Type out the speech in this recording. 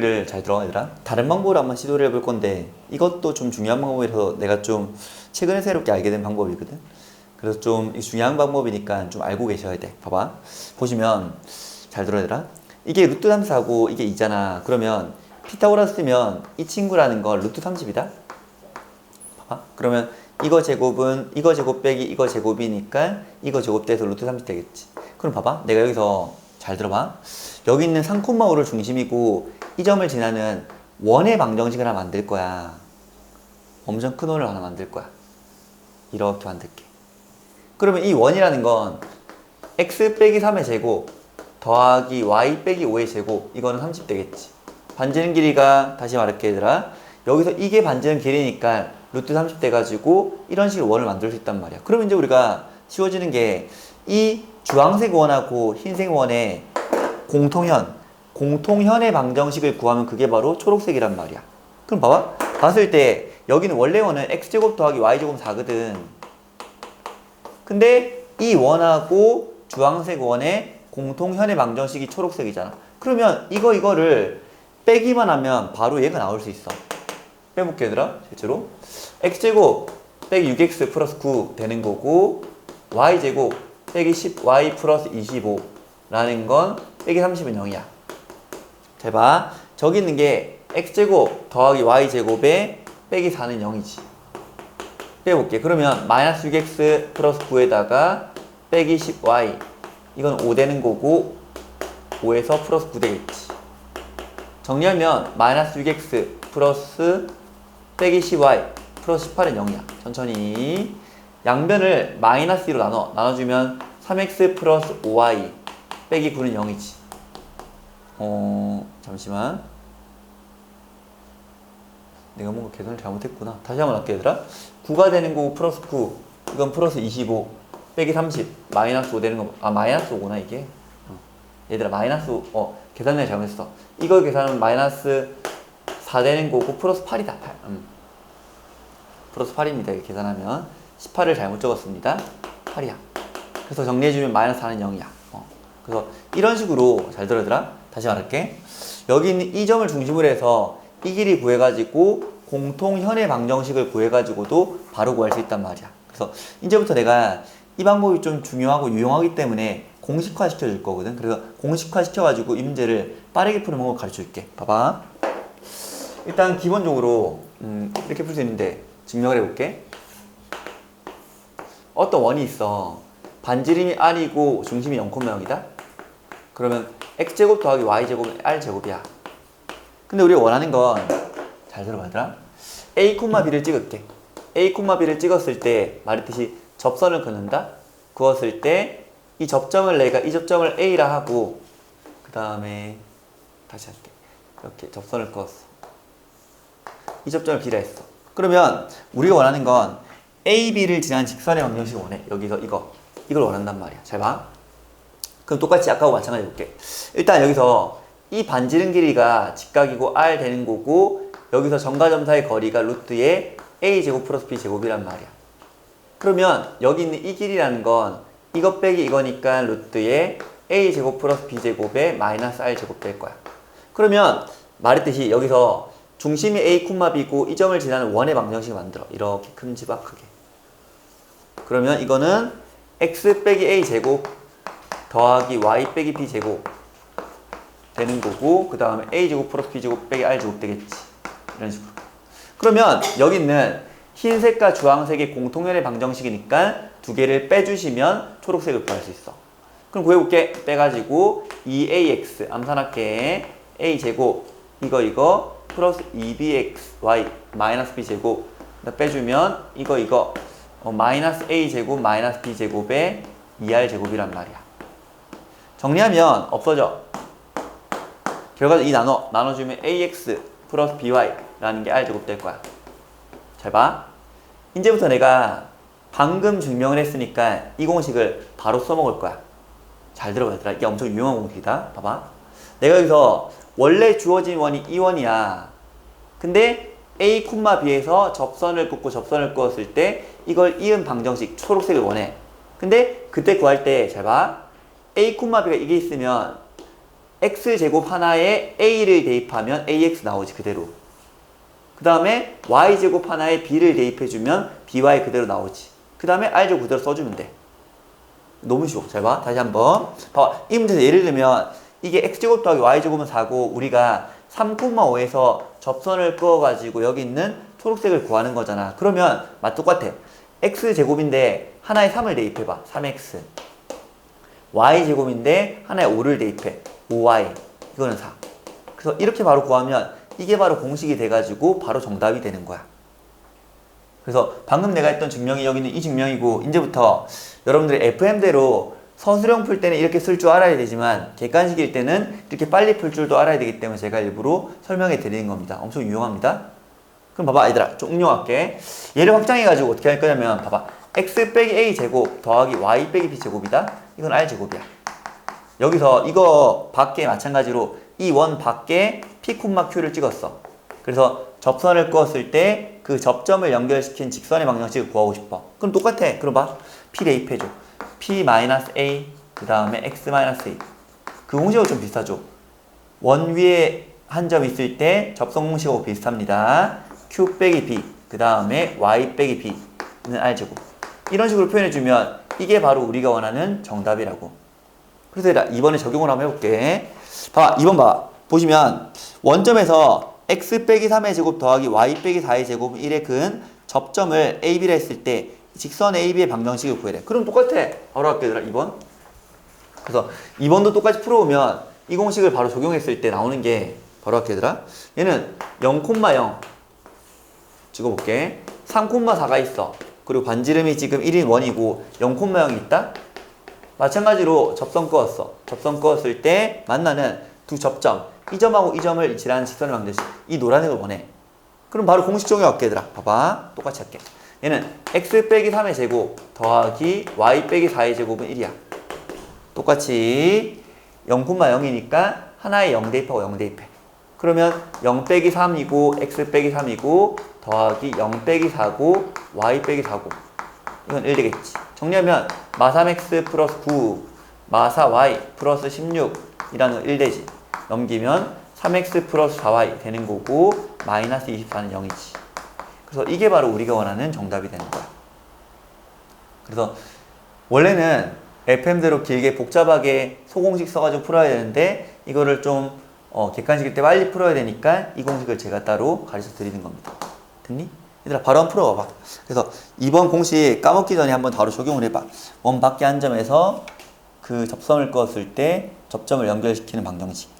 를잘 들어 얘들아. 다른 방법으로 한번 시도를 해볼 건데 이것도 좀 중요한 방법이라서 내가 좀 최근에 새롭게 알게 된 방법이거든. 그래서 좀이 중요한 방법이니까 좀 알고 계셔야 돼. 봐봐. 보시면 잘 들어 얘들아. 이게 루트 34고 이게 2잖아. 그러면 피타고라스 쓰면 이 친구라는 건 루트 30이다. 봐봐. 그러면 이거 제곱은 이거 제곱 빼기 이거 제곱이니까 이거 제곱 돼서 루트 30 되겠지. 그럼 봐봐. 내가 여기서 잘 들어봐. 여기 있는 3,5를 중심이고 이 점을 지나는 원의 방정식을 하나 만들 거야. 엄청 큰 원을 하나 만들 거야. 이렇게 만들게. 그러면 이 원이라는 건 x 빼기 3의 제곱 더하기 y 빼기 5의 제곱 이거는 30 되겠지. 반지름 길이가 다시 말할게 얘들아. 여기서 이게 반지름 길이니까 루트 30 돼가지고 이런 식으로 원을 만들 수 있단 말이야. 그러면 이제 우리가 쉬워지는 게 이 주황색 원하고 흰색 원의 공통현 공통현의 방정식을 구하면 그게 바로 초록색이란 말이야 그럼 봐봐 봤을 때 여기는 원래 원은 x제곱 더하기 y제곱 4거든 근데 이 원하고 주황색 원의 공통현의 방정식이 초록색이잖아. 그러면 이거 이거를 빼기만 하면 바로 얘가 나올 수 있어. 빼볼게 얘들아 실제로 x제곱 빼기 6x 플러스 9 되는 거고 y제곱 빼기 10y 플러스 25라는 건 빼기 30은 0이야. 잘 봐. 저기 있는 게 x제곱 더하기 y제곱에 빼기 4는 0이지. 빼볼게. 그러면 마이너스 6x 플러스 9에다가 빼기 10y 이건 5 되는 거고 5에서 플러스 9 되겠지. 정리하면 마이너스 6x 플러스 빼기 10y 플러스 18은 0이야. 천천히 양변을 마이너스 2로 나눠 나눠주면 3x 플러스 5y 빼기 9는 0이지. 어 잠시만. 내가 뭔가 계산을 잘못했구나. 다시 한번 할게 얘들아. 9가 되는 거고 플러스 9. 이건 플러스 25. 빼기 30. 마이너스 5 되는 거. 아 마이너스 5구나 이게. 어. 얘들아 마이너스 5. 어 계산 내가 잘못했어. 이거 계산하면 마이너스 4 되는 거고 플러스 8이다. 8. 음. 플러스 8입니다. 이렇게 계산하면 18을 잘못 적었습니다. 8이야. 그래서 정리해주면 마이너스 4는 0이야. 어. 그래서 이런 식으로 잘 들어들아. 다시 말할게. 여기 있는 이 점을 중심으로 해서 이 길이 구해가지고 공통 현의 방정식을 구해가지고도 바로 구할 수 있단 말이야. 그래서 이제부터 내가 이 방법이 좀 중요하고 유용하기 때문에 공식화 시켜줄 거거든. 그래서 공식화 시켜가지고 이 문제를 빠르게 푸는 방법을 가르쳐 줄게. 봐봐. 일단 기본적으로 음, 이렇게 풀 수 있는데 증명을 해볼게. 어떤 원이 있어. 반지름이 r이고 중심이 0,0이다. 그러면 x제곱 더하기 y제곱은 r제곱이야. 근데 우리가 원하는 건 잘 들어봐 얘들아. A, b를 찍을게. A, b를 찍었을 때 말했듯이 접선을 그는다? 그었을 때 이 접점을 내가 이 접점을 a라 하고 그 다음에 다시 할게. 이렇게 접선을 그었어. 이 접점을 b라 했어. 그러면 우리가 원하는 건 a, b를 지난 직선의 방정식을 원해. 여기서 이거. 이걸 원한단 말이야. 잘 봐 그럼 똑같이 아까와 마찬가지 볼게 일단 여기서 이 반지름 길이가 직각이고 r 되는 거고 여기서 점과 점사의 거리가 루트의 a 제곱 플러스 b 제곱이란 말이야. 그러면 여기 있는 이 길이라는 건 이것 빼기 이거니까 루트의 a 제곱 플러스 b 제곱에 마이너스 r 제곱 될 거야. 그러면 말했듯이 여기서 중심이 a, b고 이 점을 지나는 원의 방정식을 만들어. 이렇게 큼지막하게. 그러면 이거는 x 빼기 a 제곱 더하기 y 빼기 b 제곱 되는 거고 그 다음에 a 제곱 플러스 b 제곱 빼기 r 제곱 되겠지. 이런 식으로. 그러면 여기 있는 흰색과 주황색의 공통연의 방정식이니까 두 개를 빼주시면 초록색을 구할 수 있어. 그럼 구해볼게. 빼가지고 2ax 암산할게 a 제곱 이거 이거 플러스 2bxy 마이너스 b 제곱. 빼주면 이거 이거 어, 마이너스 a 제곱 마이너스 b 제곱에 2r 제곱이란 말이야 정리하면 없어져 결과는 이 나눠 나눠주면 ax 플러스 by라는 게 r제곱 될 거야. 잘 봐. 이제부터 내가 방금 증명을 했으니까 이 공식을 바로 써먹을 거야. 잘 들어봐 얘들아. 이게 엄청 유용한 공식이다. 봐봐. 내가 여기서 원래 주어진 원이 이 원이야. 근데 a, b에서 접선을 긋고 접선을 끄었을 때 이걸 이은 방정식 초록색을 원해. 근데 그때 구할 때 잘 봐. A, b가 이게 있으면 x제곱 하나에 a를 대입하면 ax 나오지 그대로. 그 다음에 y제곱 하나에 b를 대입해주면 by 그대로 나오지. 그 다음에 r제곱 그대로 써주면 돼. 너무 쉬워. 잘 봐. 다시 한번. 봐봐. 이 문제에서 예를 들면 이게 x제곱 더하기 y제곱은 4고 우리가 3,5에서 접선을 그어가지고 여기 있는 초록색을 구하는 거잖아. 그러면 맛 똑같아. X제곱인데 하나에 3을 대입해봐. 3x y제곱인데 하나에 5를 대입해. 5y 이거는 4 그래서 이렇게 바로 구하면 이게 바로 공식이 돼가지고 바로 정답이 되는 거야. 그래서 방금 내가 했던 증명이 여기 있는 이 증명이고 이제부터 여러분들이 FM대로 서술형 풀 때는 이렇게 쓸 줄 알아야 되지만 객관식일 때는 이렇게 빨리 풀 줄도 알아야 되기 때문에 제가 일부러 설명해 드리는 겁니다. 엄청 유용합니다. 그럼 봐봐 얘들아. 좀 응용할게. 얘를 확장해 가지고 어떻게 할 거냐면 봐봐. X 빼기 a 제곱 더하기 y 빼기 b 제곱이다 이건 r 제곱이야. 여기서 이거 밖에 마찬가지로 이 원 밖에 p, q를 찍었어. 그래서 접선을 그었을 때 그 접점을 연결시킨 직선의 방정식을 구하고 싶어. 그럼 똑같아. 그럼 봐. p 대입해줘. p a 그 다음에 x a. 그 공식하고 좀 비슷하죠? 원 위에 한 점 있을 때 접선 공식하고 비슷합니다. q 빼기 b 그 다음에 y 빼기 b는 r제곱. 이런 식으로 표현해주면 이게 바로 우리가 원하는 정답이라고. 그래서 이번에 적용을 한번 해볼게. 봐봐 2번 봐봐 보시면 원점에서 x 빼기 3의 제곱 더하기 y 빼기 4의 제곱 1의 근 접점을 a, b라 했을 때 직선 a, b의 방정식을 구해래 그럼 똑같아. 바로 할게 얘들아 2번. 그래서 2번도 똑같이 풀어오면 이 공식을 바로 적용했을 때 나오는 게 바로 할게 얘들아. 얘는 0,0 찍어볼게. 3,4가 있어 그리고 반지름이 지금 1인 1이고 0,0이 있다? 마찬가지로 접선 그었어. 접선 그었을 때 만나는 두 접점 이 점하고 이 점을 일치하는 직선을 만들지 이 노란색을 원해. 그럼 바로 공식 적용 할게 얘들아. 봐봐. 똑같이 할게. 얘는 x 빼기 3의 제곱 더하기 y 빼기 4의 제곱은 1이야. 똑같이 0,0이니까 하나에 0 대입하고 0 대입해. 그러면 0 빼기 3이고 x 빼기 3이고 더하기 0 빼기 4고 y 빼기 4고 이건 1 되겠지. 정리하면 마 3x 플러스 9 마사 y 플러스 16이라는 1 되지. 넘기면 3x 플러스 4y 되는 거고 마이너스 24는 0이지. 그래서 이게 바로 우리가 원하는 정답이 되는 거야. 그래서 원래는 FM대로 길게 복잡하게 소공식 써가지고 풀어야 되는데 이거를 좀 어, 객관식일 때 빨리 풀어야 되니까 이 공식을 제가 따로 가르쳐 드리는 겁니다. 됐니? 얘들아 바로 한번 풀어봐봐. 그래서 이번 공식 까먹기 전에 한번 바로 적용을 해봐. 원 밖에 한 점에서 그 접선을 그었을 때 접점을 연결시키는 방정식.